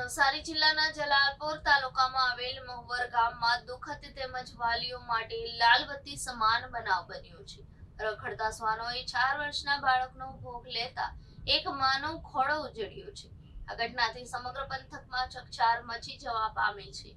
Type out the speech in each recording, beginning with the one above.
નવસારી જિલ્લાના જલાલપોર તાલુકામાં આવેલ મહુવર ગામમાં દુઃખદ તેમજ વાલીઓ માટે લાલબત્તી સમાન બનાવ બન્યો છે. રખડતા શ્વાનોએ ચાર વર્ષના બાળકનો ભોગ લેતા એક માનવ ખોળો ઉજળ્યો છે. આ ઘટનાથી સમગ્ર પંથકમાં ચકચાર મચી જવા પામી છે.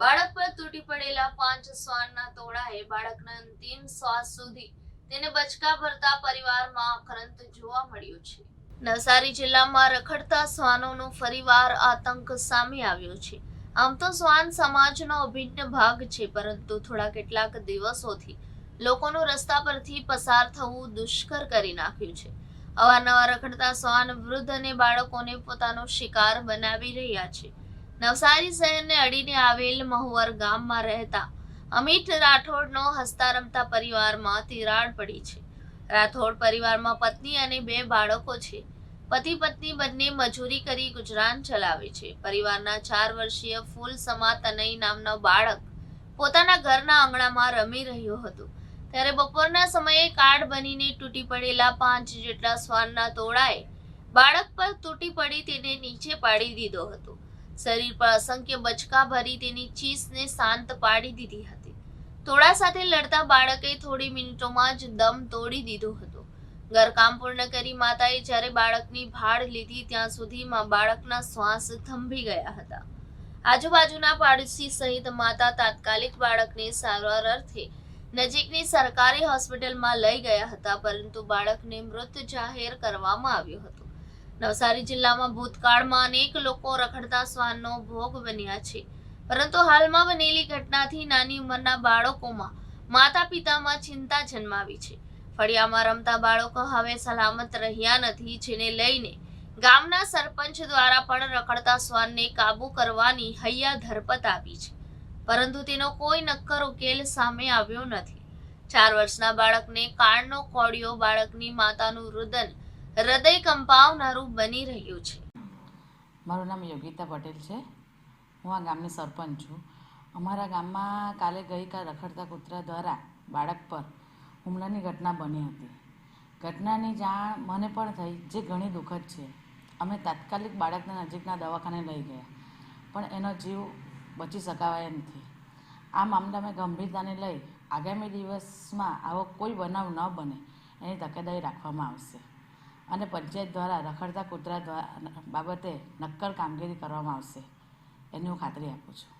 બાળક પર તૂટી પડેલા પાંચ શ્વાનના તોડાએ બાળકના અંતિમ શ્વાસ સુધી તેને બચકા ભરતા પરિવારમાં આક્રંત જોવા મળ્યું છે. નવસારી જિલ્લામાં રખડતા શ્વાનોનો ફરીવાર આતંક સામે આવ્યો છે. આમ તો શ્વાન સમાજનો અભિન્ન ભાગ છે, પરંતુ થોડા કેટલાક દિવસોથી લોકોનું રસ્તા પરથી પસાર થવું દુષ્કર કરી નાખ્યું છે. અવારનવાર રખડતા શ્વાન વૃદ્ધ અને બાળકોને પોતાનો શિકાર બનાવી રહ્યા છે. નવસારી શહેરને અડીને આવેલ મહુવર ગામમાં રહેતા અમિત રાઠોડનો હસતા રમતા પરિવારમાં તિરાડ પડી છે. રાઠોડ પરિવારમાં પત્ની અને બે બાળકો છે. પતિ પત્ની બંને મજૂરી કરી ગુજરાન ચલાવે છે. પરિવારના ચાર વર્ષીય ફૂલ સમા તનય નામનો બાળક પોતાના ઘરના આંગણામાં રમી રહ્યો હતો. ત્યારે બપોરના સમયે કાર્ડ બનીને તૂટી પડેલા પાંચ જેટલા શ્વાનના તોડાએ બાળક પર તૂટી પડી તેને નીચે પાડી દીધો હતો. શરીર પર અસંખ્ય બચકા ભરી તેની ચીસને શાંત પાડી દીધી હતી. તોડા સાથે લડતા બાળકે થોડી મિનિટોમાં જ દમ તોડી દીધો હતો. ઘરકામ પૂર્ણ કરી માતાએ જ્યારે બાળકની ભાળ લીધી ત્યાં સુધીમાં બાળકના શ્વાસ થંભી ગયા હતા. આજુબાજુના પાડોશી સહિત માતા તાત્કાલિક બાળકને સારવાર અર્થે નજીકની સરકારી હોસ્પિટલમાં લઈ ગયા હતા, પરંતુ બાળકને મૃત જાહેર કરવામાં આવ્યો હતો. નવસારી જિલ્લામાં ભૂતકાળમાં અનેક લોકો રખડતા શ્વાનનો ભોગ બન્યા છે. પરંતુ હાલમાં બનેલી ઘટનાથી નાની ઉંમરના બાળકોમાં માતા પિતામાં ચિંતા જન્માવી છે. ફળિયામાં રમતા બાળકો હવે સલામત રહ્યા નથી, જેને લઈને ગામના સરપંચ દ્વારા પણ રખડતા શ્વાનને કાબુ કરવાની હૈયા ધરપત આવી છે. પરંતુ તેનો કોઈ નક્કર ઉકેલ સામે આવ્યો નથી. ચાર વર્ષના બાળકને કાળનો કોડિયો બાળકની માતાનું રુદન હૃદય કંપાવનારું બની રહ્યું છે. મારું નામ યોગિતા પટેલ છે. હું આ ગામની સરપંચ છું. અમારા ગામમાં કાલે ગઈકાલ રખડતા કૂતરા દ્વારા બાળક પર હુમલાની ઘટના બની હતી. ઘટનાની જાણ મને પણ થઈ, જે ઘણી દુઃખદ છે. અમે તાત્કાલિક બાળકને નજીકના દવાખાને લઈ ગયા, પણ એનો જીવ બચી શકાવાય નથી. આ મામલામાં ગંભીરતાને લઈ આગામી દિવસમાં આવો કોઈ બનાવ ન બને એની તકેદારી રાખવામાં આવશે અને પંચાયત દ્વારા રખડતા કૂતરા દ્વારા બાબતે નક્કર કામગીરી કરવામાં આવશે. એની હું ખાતરી આપું છું